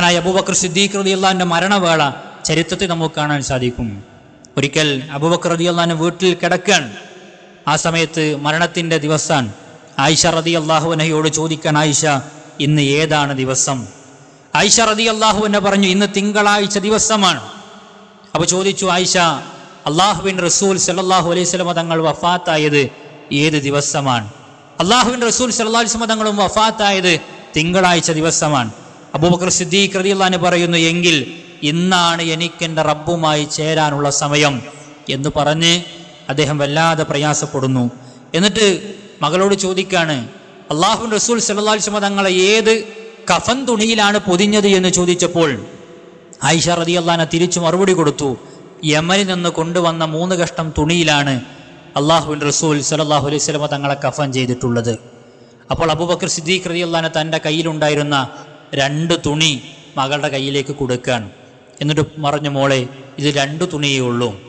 മഹാനായ അബൂബക്കർ സിദ്ദീഖ് റതി അള്ളാഹിന്റെ മരണവേള ചരിത്രത്തിൽ നമുക്ക് കാണാൻ സാധിക്കും. ഒരിക്കൽ അബൂബക്കർ റതി അള്ളഹാന്റെ വീട്ടിൽ കിടക്കാൻ ആ സമയത്ത് മരണത്തിന്റെ ദിവസം ആയിഷ റതി അള്ളാഹുവിനയോട് ചോദിക്കാൻ ആയിഷ ഇന്ന് ഏതാണ് ദിവസം? ആയിഷ റതി അള്ളാഹുവിനെ പറഞ്ഞു ഇന്ന് തിങ്കളാഴ്ച ദിവസമാണ്. അപ്പോൾ ചോദിച്ചു ആയിഷ അള്ളാഹുബിൻ റസൂൽ സല്ലാഹു അലൈഹി സ്വലമ തങ്ങൾ വഫാത്തായത് ഏത് ദിവസമാണ്? അള്ളാഹുബിൻ റസൂൽ സല്ലാ അലൈഹി തങ്ങളും വഫാത്തായത് തിങ്കളാഴ്ച ദിവസമാണ്. അബൂബക്കർ സിദ്ദീഖ് അൻഹു പറയുന്നു എങ്കിൽ ഇന്നാണ് എനിക്ക് എന്റെ റബ്ബുമായി ചേരാനുള്ള സമയം എന്ന് പറഞ്ഞ് അദ്ദേഹം വല്ലാതെ പ്രയാസപ്പെടുന്നു. എന്നിട്ട് മകളോട് ചോദിക്കാണ് അള്ളാഹു റസൂൽ സല്ലാ സ്വലമ തങ്ങളെ ഏത് കഫൻ തുണിയിലാണ് പൊതിഞ്ഞത്? എന്ന് ചോദിച്ചപ്പോൾ ആയിഷ റതി അള്ളഹാനെ തിരിച്ചു മറുപടി കൊടുത്തു യമനിൽ നിന്ന് കൊണ്ടുവന്ന മൂന്ന് കഷ്ടം തുണിയിലാണ് അള്ളാഹുവിൻ റസൂൽ സലാഹു അലൈഹി സ്വലമ തങ്ങളെ കഫൻ ചെയ്തിട്ടുള്ളത്. അപ്പോൾ അബൂബക്കർ സിദ്ദീഖ് റതി അള്ളഹാനെ തന്റെ കയ്യിലുണ്ടായിരുന്ന രണ്ട് തുണി മകളുടെ കയ്യിലേക്ക് കൊടുക്കാൻ എന്നിട്ട് പറഞ്ഞു മോളെ ഇത് രണ്ട് തുണിയേ ഉള്ളൂ.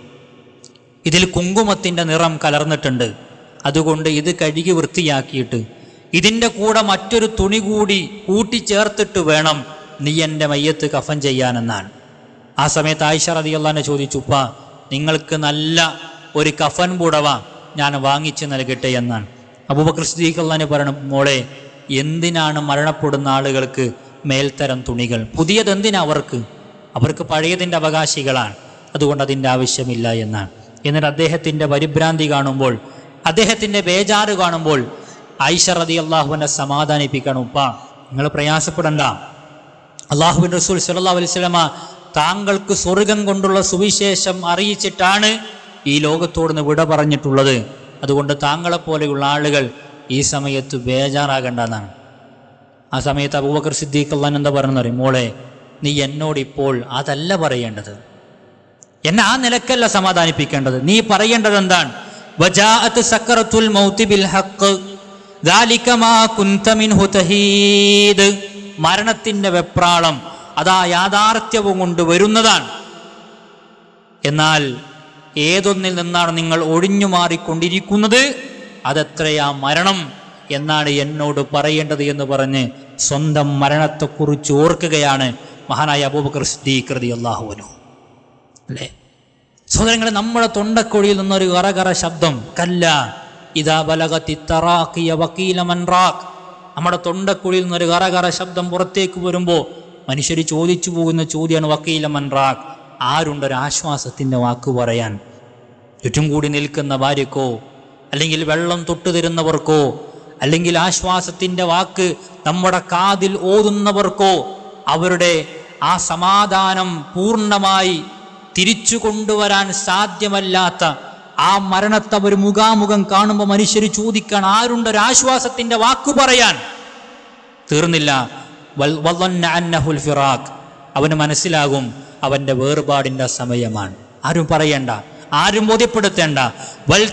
ഇതിൽ കുങ്കുമത്തിന്റെ നിറം കലർന്നിട്ടുണ്ട്. അതുകൊണ്ട് ഇത് കഴുകി വൃത്തിയാക്കിയിട്ട് ഇതിന്റെ കൂടെ മറ്റൊരു തുണി കൂടി കൂട്ടിച്ചേർത്തിട്ട് വേണം നീ എന്റെ മയ്യത്ത് കഫൻ ചെയ്യാനെന്നാണ്. ആ സമയത്ത് ആയിഷ റതിയല്ലാനെ ചോദിച്ചു ഉപ്പ നിങ്ങൾക്ക് നല്ല ഒരു കഫൻ പുടവ ഞാൻ വാങ്ങിച്ചു നൽകട്ടെ എന്നാണ്. അബൂബക്കർ സിദ്ദീഖ് അള്ളഹാനെ പറയണം മോളെ എന്തിനാണ് മരണപ്പെടുന്ന ആളുകൾക്ക് മേൽത്തരം തുണികൾ. പുതിയത് എന്തിനാ അവർക്ക്? അവർക്ക് പഴയതിന്റെ അവകാശികളാണ്. അതുകൊണ്ട് അതിന്റെ ആവശ്യമില്ല എന്നാണ്. എന്നിട്ട് അദ്ദേഹത്തിന്റെ പരിഭ്രാന്തി കാണുമ്പോൾ അദ്ദേഹത്തിന്റെ ബേജാറ് കാണുമ്പോൾ ആയിഷ റതി അള്ളാഹുവിനെ സമാധാനിപ്പിക്കണം. ഉപ്പ നിങ്ങൾ പ്രയാസപ്പെടണ്ട. അള്ളാഹുബിൻ റസൂൽ സല്ലാ അലൈവലമ താങ്കൾക്ക് സ്വർഗം കൊണ്ടുള്ള സുവിശേഷം അറിയിച്ചിട്ടാണ് ഈ ലോകത്തോടുന്ന് വിട പറഞ്ഞിട്ടുള്ളത്. അതുകൊണ്ട് താങ്കളെപ്പോലെയുള്ള ആളുകൾ ഈ സമയത്ത് ബേജാറാകേണ്ടതാണ് ആ സമയത്ത് അബൂബക്കർ സിദ്ദീഖ് അള്ളഹാൻ എന്താ പറഞ്ഞെന്ന് പറയും മോളെ നീ എന്നോട് ഇപ്പോൾ അതല്ല പറയേണ്ടത്. എന്നെ ആ നിലക്കല്ല സമാധാനിപ്പിക്കേണ്ടത്. നീ പറയേണ്ടത് എന്താണ്? മരണത്തിന്റെ വെപ്രാളം അതാ യാഥാർത്ഥ്യവും കൊണ്ട് വരുന്നതാണ്. എന്നാൽ ഏതൊന്നിൽ നിന്നാണ് നിങ്ങൾ ഒഴിഞ്ഞു മാറിക്കൊണ്ടിരിക്കുന്നത്? അതത്രയാ മരണം? എന്നാണ് എന്നോട് പറയേണ്ടത് എന്ന് പറഞ്ഞ് സ്വന്തം മരണത്തെക്കുറിച്ച് ഓർക്കുകയാണ് മഹാനായ അബൂബക്കർ സിദ്ദീഖ് റളിയല്ലാഹു അൻഹു. അല്ലേ? സഹോദരങ്ങളെ നമ്മുടെ തൊണ്ടക്കൊഴിയിൽ നിന്നൊരു കറകറ ശബ്ദം കല്ല ഇതാ ബലകത്തി തറാക്കിയ വക്കീല മൻറാഖ് നമ്മുടെ തൊണ്ടക്കുഴിയിൽ നിന്നൊരു കറകറ ശബ്ദം പുറത്തേക്ക് വരുമ്പോൾ മനുഷ്യർ ചോദിച്ചു പോകുന്ന ചോദ്യമാണ് വക്കീല മൻറാഖ് ആരുണ്ടൊരു ആശ്വാസത്തിന്റെ വാക്ക് പറയാൻ? ചുറ്റും കൂടി നിൽക്കുന്ന ഭാര്യക്കോ അല്ലെങ്കിൽ വെള്ളം തൊട്ടു തരുന്നവർക്കോ അല്ലെങ്കിൽ ആശ്വാസത്തിന്റെ വാക്ക് നമ്മുടെ കാതിൽ ഓതുന്നവർക്കോ അവരുടെ ആ സമാധാനം പൂർണമായി തിരിച്ചു കൊണ്ടുവരാൻ സാധ്യമല്ലാത്ത ആ മരണത്തെ അവർ മുഖാമുഖം കാണുമ്പോൾ മനുഷ്യർ ചോദിക്കാൻ ആരുണ്ട് ആശ്വാസത്തിന്റെ വാക്കു പറയാൻ? തീർന്നില്ല. ഫിറാഖ്. അവന് മനസ്സിലാകും അവന്റെ വേർപാടിന്റെ സമയമാണ്. ആരും പറയണ്ട. ആരും ബോധ്യപ്പെടുത്തേണ്ട. വൽ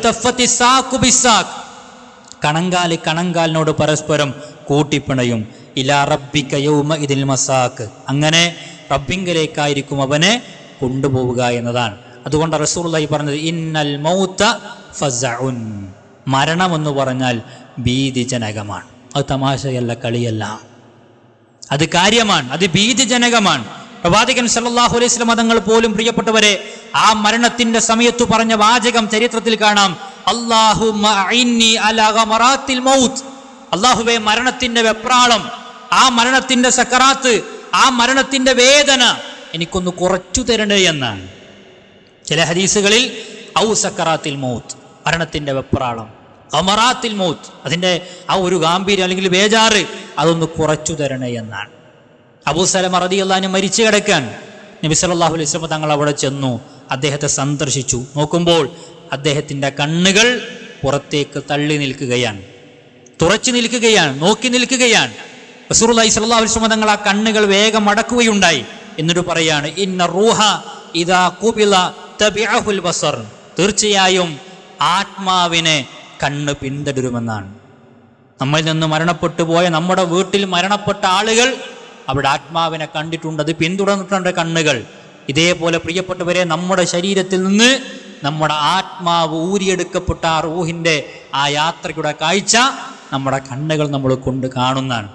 കണങ്കാൽ കണങ്കാലിനോട് പരസ്പരം കൂട്ടിപ്പിണയും. ഇലാ റബ്ബിക യൗമ ഇതിൽ മസാക്ക്. അങ്ങനെ റബ്ബിങ്കലേക്കായിരിക്കും അവനെ കൊണ്ടുപോവുക എന്നതാണ്. അതുകൊണ്ട് റസൂർലായി പറഞ്ഞത് ഇന്നൽ മൗത്ത ഫസഉൻ മരണം പറഞ്ഞാൽ ഭീതിജനകമാണ്. അത് തമാശയല്ല കളിയല്ല. അത് കാര്യമാണ് അത് ഭീതിജനകമാണ്. പ്രവാചകൻ സല്ലാഹു അലൈഹി മതങ്ങൾ പോലും പ്രിയപ്പെട്ടവരെ ആ മരണത്തിന്റെ സമയത്തു പറഞ്ഞ വാചകം ചരിത്രത്തിൽ കാണാം. അല്ലാഹുവേ മരണത്തിന്റെ വെപ്രാളം ആ മരണത്തിന്റെ സക്കറാത്ത് ആ മരണത്തിന്റെ വേദന എനിക്കൊന്ന് കുറച്ചു തരണേ എന്നാണ്. ചില ഹദീസുകളിൽ ഔ സക്കറാത്തിൽ മൗത്ത് മരണത്തിന്റെ വെപ്രാളം അമറാത്തിൽ മൗത്ത് അതിന്റെ ആ ഒരു ഗാംഭീര്യം അല്ലെങ്കിൽ വേജാറ് അതൊന്ന് കുറച്ചു തരണേ എന്നാണ്. അബൂസലം അറതി അള്ളഹാന് മരിച്ചു കിടക്കാൻ നബി സല്ലല്ലാഹു അലൈഹി തങ്ങൾ അവിടെ ചെന്നു അദ്ദേഹത്തെ സന്ദർശിച്ചു. നോക്കുമ്പോൾ അദ്ദേഹത്തിന്റെ കണ്ണുകൾ പുറത്തേക്ക് തള്ളി നിൽക്കുകയാണ്. തുറച്ചു നിൽക്കുകയാണ് നോക്കി നിൽക്കുകയാണ്. സ്വല്ലല്ലാഹു അലൈഹി വസല്ലം തങ്ങൾ ആ കണ്ണുകൾ വേഗം അടക്കുകയുണ്ടായി. എന്നിട്ട് പറയാണ് ഇന്ന റൂഹ ഇദാ കുബില തബിഅഹുൽ ബസർ. തീർച്ചയായും ആത്മാവിനെ കണ്ണ് പിന്തുടരുമെന്നാണ്. നമ്മിൽ നിന്ന് മരണപ്പെട്ടു പോയ നമ്മുടെ വീട്ടിൽ മരണപ്പെട്ട ആളുകൾ അവിടെ ആത്മാവിനെ കണ്ടിട്ടുണ്ട് അത് പിന്തുടർന്നിട്ടുണ്ട് കണ്ണുകൾ. ഇതേപോലെ പ്രിയപ്പെട്ടവരെ നമ്മുടെ ശരീരത്തിൽ നിന്ന് നമ്മുടെ ആത്മാവ് ഊരിയെടുക്കപ്പെട്ട ആ റൂഹിന്റെ ആ യാത്രയുടെ കാഴ്ച നമ്മുടെ കണ്ണുകൾ നമ്മൾ കൊണ്ട് കാണുന്നതാണ്.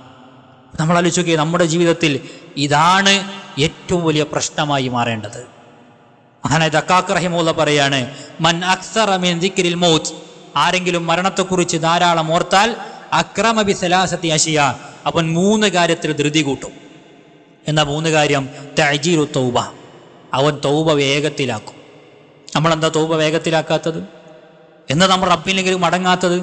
നമ്മൾ ആലോചിക്കുക നമ്മുടെ ജീവിതത്തിൽ ഇതാണ് ഏറ്റവും വലിയ പ്രശ്നമായി മാറേണ്ടത്. മഹാനായ ദക്കാക്ക് റഹിമുള്ള പറയാണ് മൻ അക്സറ മിൻ ദിക്രിൽ മൗത്ത്. ആരെങ്കിലും മരണത്തെക്കുറിച്ച് ധാരാളം ഓർത്താൽ അക്രമബി സലാസത്തി അഷിയ അവൻ മൂന്ന് കാര്യത്തിൽ ധൃതി കൂട്ടും. എന്ന മൂന്ന് കാര്യം? തൗബ. അവൻ തൗബ വേഗത്തിലാക്കും. നമ്മളെന്താ തോപ വേഗത്തിലാക്കാത്തത്? എന്ന് നമ്മൾ റബ്ബിലെങ്കിലും മടങ്ങാത്തത്?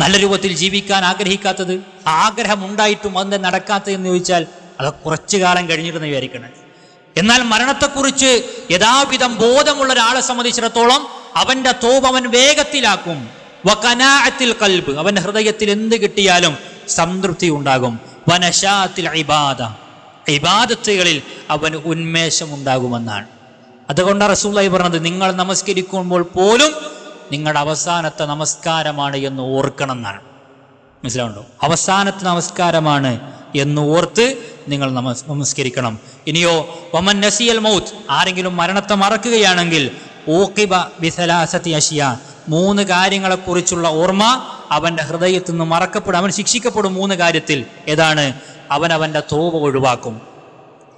നല്ല രൂപത്തിൽ ജീവിക്കാൻ ആഗ്രഹിക്കാത്തത്? ആഗ്രഹം ഉണ്ടായിട്ടും അതെന്താ നടക്കാത്തത് എന്ന് ചോദിച്ചാൽ അത് കുറച്ചു കാലം കഴിഞ്ഞിരുന്ന് വിചാരിക്കണം. എന്നാൽ മരണത്തെക്കുറിച്ച് യഥാവിധം ബോധമുള്ള ഒരാളെ സംബന്ധിച്ചിടത്തോളം അവന്റെ തോപ് അവൻ വേഗത്തിലാക്കും. വകനാഅത്തിൽ കൽബ്. അവന്റെ ഹൃദയത്തിൽ എന്ത് കിട്ടിയാലും സംതൃപ്തി ഉണ്ടാകും. വനശാത്തിൽ ഇബാദ. ഇബാദത്തുകളിൽ അവന് ഉന്മേഷം ഉണ്ടാകുമെന്നാണ്. അതുകൊണ്ടാണ് റസൂലായി പറഞ്ഞത് നിങ്ങൾ നമസ്കരിക്കുമ്പോൾ പോലും നിങ്ങളുടെ അവസാനത്തെ നമസ്കാരമാണ് എന്ന് ഓർക്കണം എന്നാണ് മനസ്സിലാവുണ്ടോ അവസാനത്തെ നമസ്കാരമാണ് എന്ന് ഓർത്ത് നിങ്ങൾ നമസ് നമസ്കരിക്കണം. ഇനിയോ വമൻ നസിയൽ മൗത്ത് ആരെങ്കിലും മരണത്തെ മറക്കുകയാണെങ്കിൽ ഓക്കിബ ബിസലാസത്തി അഷിയ മൂന്ന് കാര്യങ്ങളെക്കുറിച്ചുള്ള ഓർമ്മ അവന്റെ ഹൃദയത്തിൽ നിന്ന് മറക്കപ്പെടും അവൻ ശിക്ഷിക്കപ്പെടും മൂന്ന് കാര്യത്തിൽ. ഏതാണ്? അവൻ അവന്റെ തോപ ഒഴിവാക്കും.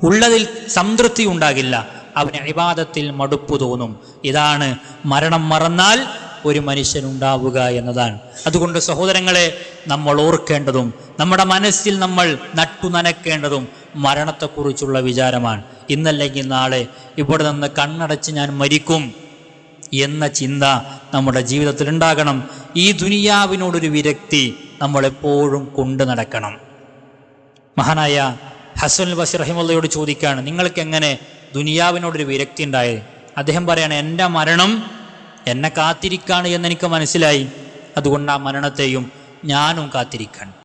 ഉള്ളതിൽ സംതൃപ്തി ഉണ്ടാകില്ല. അവന് ഇബാദത്തിൽ മടുപ്പ് തോന്നും. ഇതാണ് മരണം മറന്നാൽ ഒരു മനുഷ്യൻ ഉണ്ടാവുക എന്നതാണ്. അതുകൊണ്ട് സഹോദരങ്ങളെ നമ്മൾ ഓർക്കേണ്ടതും നമ്മുടെ മനസ്സിൽ നമ്മൾ നട്ടു നനക്കേണ്ടതും മരണത്തെക്കുറിച്ചുള്ള വിചാരമാണ്. ഇന്നല്ലെങ്കിൽ നാളെ ഇവിടെ നിന്ന് കണ്ണടച്ച് ഞാൻ മരിക്കും എന്ന ചിന്ത നമ്മുടെ ജീവിതത്തിൽ ഉണ്ടാകണം. ഈ ദുനിയാവിനോടൊരു വിരക്തി നമ്മളെപ്പോഴും കൊണ്ടു നടക്കണം. മഹാനായ ഹസൻ ബസ് റഹിമുള്ളയോട് ചോദിക്കുകയാണ് നിങ്ങൾക്ക് എങ്ങനെ ദുനിയാവിനോടൊരു വിരക്തി ഉണ്ടായത്. അദ്ദേഹം പറയാണ് എന്റെ മരണം എന്നെ കാത്തിരിക്കാണ് എന്നെനിക്ക് മനസ്സിലായി. അതുകൊണ്ട് ആ മരണത്തെയും ഞാനും കാത്തിരിക്കണം.